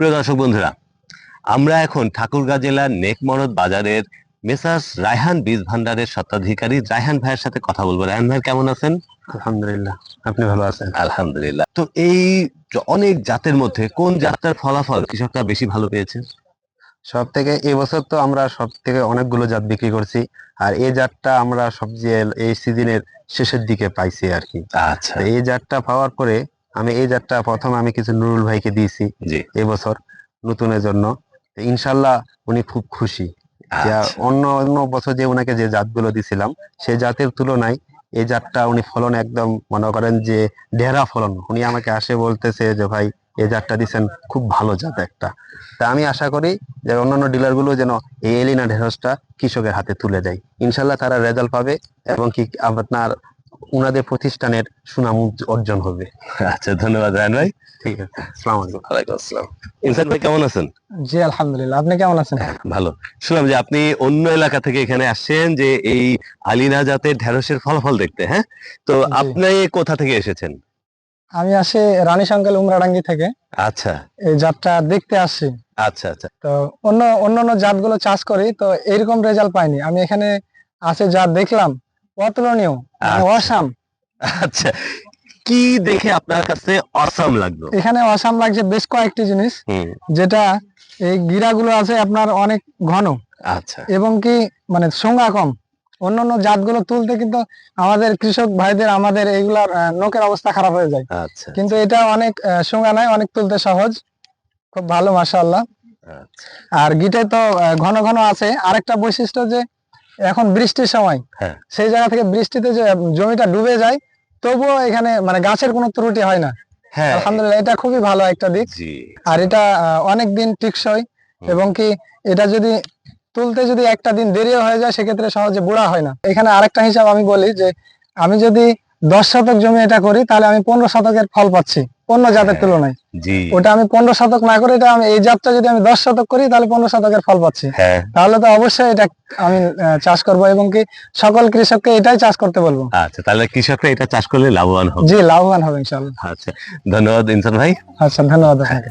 প্রিয় দর্শক বন্ধুরা আমরা এখন ঠাকুরগাঁ জেলার নেকমরদ বাজারের মেসার্স রায়হান বীজ ভান্ডারের স্বত্বাধিকারী রায়হান ভাইয়ের সাথে কথা বলব। রায়হান ভাই কেমন আছেন? আলহামদুলিল্লাহ আপনি ভালো আছেন? আলহামদুলিল্লাহ। তো এই অনেক জাতের মধ্যে কোন জাতটার ফলাফল কৃষকরা বেশি ভালো পেয়েছে? সব থেকে এই বছর তো আমরা সব থেকে অনেকগুলো জাত বিক্রি করছি আর এই জাতটা আমরা সবচেয়ে এই সিজনের শেষের দিকে পাইছি আর কি। আচ্ছা। এই জাতটা পাওয়ার পরে আমি এই জাতটা প্রথম আমি কিছু নুরুল ভাইকে দিয়েছি এই নতুনের জন্য। ইনশাল্লাহ উনি খুব খুশি। আচ্ছা, অন্য অন্য বছর যে ওনাকে যে জাতগুলো দিছিলাম সেই জাতের তুলনায় এই জাতটা উনি ফলন একদম মনে করেন যে ঢেরা ফলন। উনি আমাকে আসে বলতেছে যে ভাই এই জাতটা দিচ্ছেন খুব ভালো জাত একটা। তা আমি আশা করি যে অন্যান্য ডিলারগুলো যেন এই এলিনা ঢেঁড়সটা কৃষকের হাতে তুলে দেয়। ইনশাল্লাহ তারা রেজাল্ট পাবে এবং কি আপনার উনাদের প্রতিষ্ঠানের সুনাম অর্জন হবে। আচ্ছা ধন্যবাদ রায়হান ভাই। ঠিক আছে আসসালামু আলাইকুম। ওয়ালাইকুম আসসালাম। ইনসান ভাই কেমন আছেন? জি আলহামদুলিল্লাহ। আপনি কেমন আছেন? ভালো। শুনলাম যে আপনি অন্য এলাকা থেকে এখানে আসছেন যে এই আলিনা জাতের ঢেঁড়সের ফলাফল দেখতে হ্যাঁ? তো আপনি কোথা থেকে এসেছেন? আমি আসি রানী সঙ্কাল উমরাডাঙ্গি থেকে। আচ্ছা। এই জাতটা দেখতে আসছি আচ্ছা আচ্ছা। তো অন্য অন্যান্য জাতগুলো চাষ করি তো এরকম রেজাল্ট পাইনি। আমি এখানে আছে জাত দেখলাম অতুলনীয় মানে আচ্ছা। অসাম। আচ্ছা কি দেখে আপনার কাছে অসাম লাগল? এখানে অসাম লাগছে বেশ কয়েকটি জিনিস যেটা এই গিরাগুলো আছে আপনার অনেক ঘন। আচ্ছা। এবং কি মানে সংজ্ঞা কম। অন্যান্য জাতগুলো তুলতে কিন্তু আমাদের কৃষক ভাইদের আমাদের এইগুলার নখের অবস্থা খারাপ হয়ে যায়। আচ্ছা। কিন্তু এটা অনেক সংজ্ঞা নাই অনেক তুলতে সহজ। খুব ভালো মাশাআল্লাহ। আচ্ছা। আর গিটে তো ঘন ঘন আছে। আরেকটা বৈশিষ্ট্য যে এখন বৃষ্টির সময় হ্যাঁ। সেই জায়গা থেকে বৃষ্টিতে যে জমিটা ডুবে যায় তবুও এখানে মানে গাছের কোনো ত্রুটি হয় না। হ্যাঁ। আলহামদুলিল্লাহ এটা খুবই ভালো একটা দিক। আর এটা অনেক দিন টিকসই এবং কি এটা যদি তুলতে যদি একটা দিন দেরিও হয়ে যায় সেক্ষেত্রে সহজে বুড়া হয় না। এখানে আরেকটা হিসাব আমি বলি যে আমি যদি দশ শতক জমি এটা করি তাহলে আমি পনেরো শতকের ফল পাচ্ছি। অন্য জাতের। তুলনায়। জি। ওটা আমি পনেরো শতক না করে এটা আমি এই জাতটা যদি আমি দশ শতক করি তাহলে পনেরো শতকের ফল পাচ্ছি। হ্যাঁ। তাহলে তো অবশ্যই এটা আমি চাষ করব এবং কি সকল কৃষককে এটাই চাষ করতে বলব। আচ্ছা তাহলে কৃষকরা এটা চাষ করলে লাভবান হবে। জি লাভবান হবে ইনশাল্লাহ আচ্ছা ধন্যবাদ ইনসান ভাই। আচ্ছা ধন্যবাদ আপনাকে।